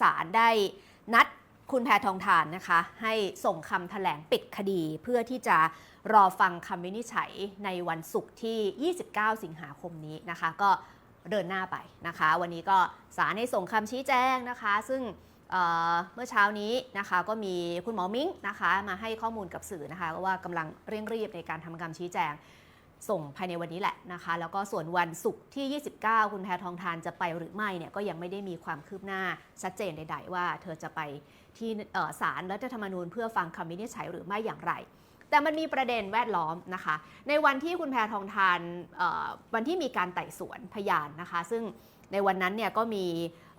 ศาลได้นัดคุณแพทองทานนะคะ ให้ส่งคำแถลงปิดคดีเพื่อที่จะรอฟังคำวินิจฉัยในวันศุกร์ที่ 29 สิงหาคมนี้นะคะ ก็เดินหน้าไปนะคะ วันนี้ก็ศาลให้ส่งคำชี้แจงนะคะ ซึ่งเเมื่อเช้านี้นะคะก็มีคุณหมอมิ้งนะคะ มาให้ข้อมูลกับสื่อนะคะว่ากำลังเร่งรีบในการทำคำชี้แจง ส่งภายในวันนี้แหละนะคะ แล้วก็ส่วนวันศุกร์ที่ 29 คุณแพทองทานจะไปหรือไม่เนี่ยก็ยังไม่ได้มีความคืบหน้าชัดเจนใด ๆ ว่าเธอจะไปที่ศาลรัฐธรรมนูญเพื่อฟังคำวินิจฉัยหรือไม่อย่างไร แต่มันมีประเด็นแวดล้อมนะคะ ในวันที่คุณแพทองทานวันที่มีการไต่สวนพยานนะคะ ซึ่งในวันนั้นเนี่ยก็มี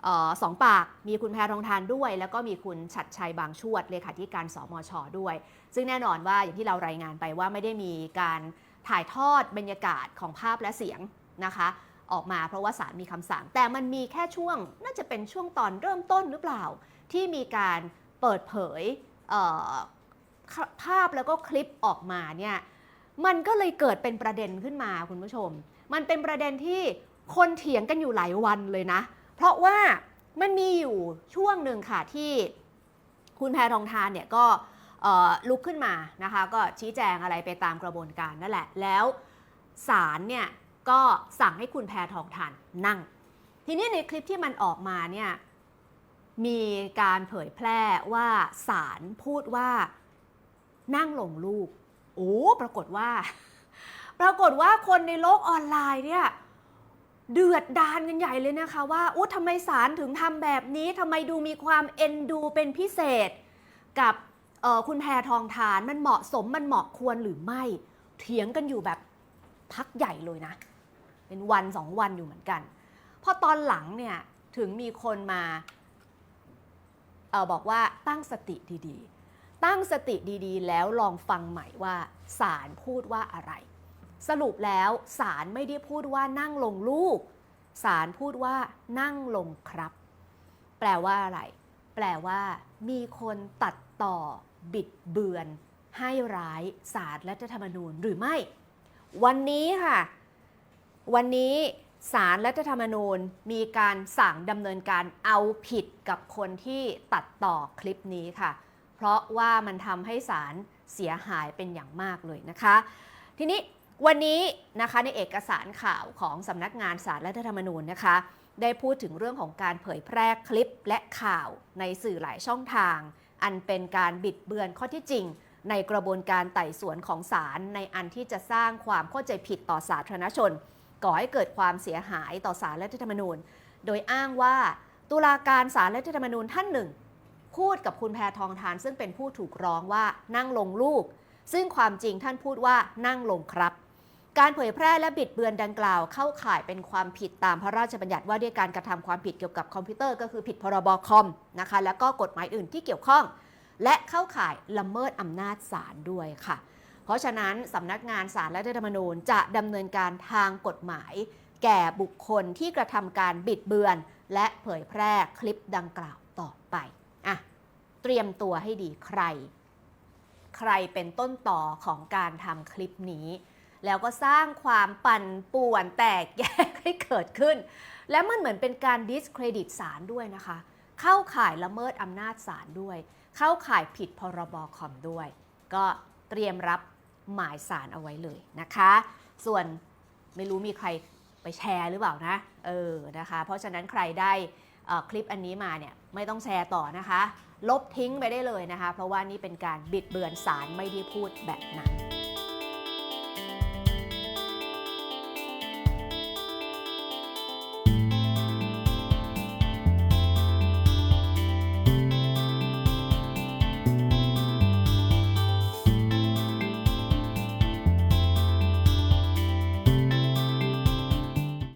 ออสองปากมีคุณแพทองทานด้วย แล้วก็มีคุณชัดชัยบางชวดเลขาธิการสมชด้วย ซึ่งแน่นอนว่าอย่างที่เรารายงานไปว่าไม่ได้มีการ ถ่ายทอดบรรยากาศของภาพและเสียงนะคะออกมาเพราะว่าศาลมีคำสั่ง แต่มันมีแค่ช่วง น่าจะเป็นช่วงตอนเริ่มต้นหรือเปล่า ที่มีการเปิดเผยเภาพแล้วก็คลิปออกมาเนี่ยมันก็เลยเกิดเป็นประเด็นขึ้นมาคุณผู้ชม มันเป็นประเด็นที่คนเถียงกันอยู่หลายวันเลยนะ เพราะว่ามันมีอยู่ช่วงหนึ่งค่ะที่คุณแพรทองทานเนี่ยก็ ลุกขึ้นมานะคะก็ชี้แจงอะไรไปตามกระบวนการนั่นแหละ แล้วศาลเนี่ยก็สั่งให้คุณแพทองทานนั่ง ทีนี้ในคลิปที่มันออกมาเนี่ยมีการเผยแพร่ว่าศาลพูดว่านั่งลงลูก โอ้ปรากฏว่า ปรากฏว่าคนในโลกออนไลน์เนี่ยเดือดดานกันใหญ่เลยนะคะว่าอู้ทำไมศาลถึงทำแบบนี้ทำไมดูมีความเอ็นดูเป็นพิเศษกับ คุณแพรทองทานมันเหมาะสมมันเหมาะควรหรือไม่ เถียงกันอยู่แบบพักใหญ่เลยนะ เป็นวันสองวันอยู่เหมือนกันพอตอนหลังเนี่ยถึงมีคนมาออบอกว่าตั้งสติดีๆ ตั้งสติดีๆ แล้วลองฟังใหม่ว่าศาลพูดว่าอะไร สรุปแล้วศาลไม่ได้พูดว่านั่งลงลูกศาลพูดว่านั่งลงครับ แปลว่าอะไร แปลว่า มีคนตัดต่อ บิดเบือน ให้ร้ายศาลรัฐธรรมนูญหรือไม่ วันนี้ค่ะ วันนี้ศาลรัฐธรรมนูญมีการสั่งดำเนินการเอาผิดกับคนที่ตัดต่อคลิปนี้ค่ะ เพราะว่ามันทำให้ศาลเสียหายเป็นอย่างมากเลยนะคะ ทีนี้วันนี้นะคะในเอกสารข่าวของสำนักงานสารรัฐธรรมนูญนะคะ ได้พูดถึงเรื่องของการเผยแพร่คลิปและข่าวในสื่อหลายช่องทาง อันเป็นการบิดเบือนข้อที่จริง ในกระบวนการไต่สวนของศาลในอันที่จะสร้างความเข้าใจผิดต่อสาธารณชน ก่อให้เกิดความเสียหายต่อสารรัฐธรรมนูญ โดยอ้างว่าตุลาการสารรัฐธรรมนูญท่านหนึ่ง พูดกับคุณแพทองทานซึ่งเป็นผู้ถูกร้องว่านั่งลงลูก ซึ่งความจริงท่านพูดว่านั่งลงครับ การเผยแพร่และบิดเบือนดังกล่าวเข้าข่ายเป็นความผิดตามพระราชบัญญัติว่าด้วยการกระทำความผิดเกี่ยวกับคอมพิวเตอร์ก็คือผิดพรบคอมนะคะแล้วก็กฎหมายอื่นที่เกี่ยวข้อง และเข้าข่ายละเมิดอำนาจศาลด้วยค่ะ เพราะฉะนั้นสำนักงานศาลรัฐธรรมนูญจะดำเนินการทางกฎหมาย แก่บุคคลที่กระทำการบิดเบือน และเผยแพร่คลิปดังกล่าวต่อไปอะเตรียมตัวให้ดีใคร ใครเป็นต้นต่อของการทำคลิปนี้ แล้วก็สร้างความปั่นป่วนแตกแยกให้เกิดขึ้น และมันเหมือนเป็นการดิสเครดิตศาลด้วยนะคะ เข้าข่ายละเมิดอำนาจศาลด้วย เข้าข่ายผิดพรบคอมด้วย ก็เตรียมรับหมายสารเอาไว้เลยนะคะ ส่วนไม่รู้มีใครไปแชร์หรือเปล่านะ เออนะคะ เพราะฉะนั้นใครได้คลิปอันนี้มาเนี่ยไม่ต้องแชร์ต่อนะคะ ลบทิ้งไปได้เลยนะคะ เพราะว่านี่เป็นการบิดเบือนสารไม่ได้พูดแบบนั้น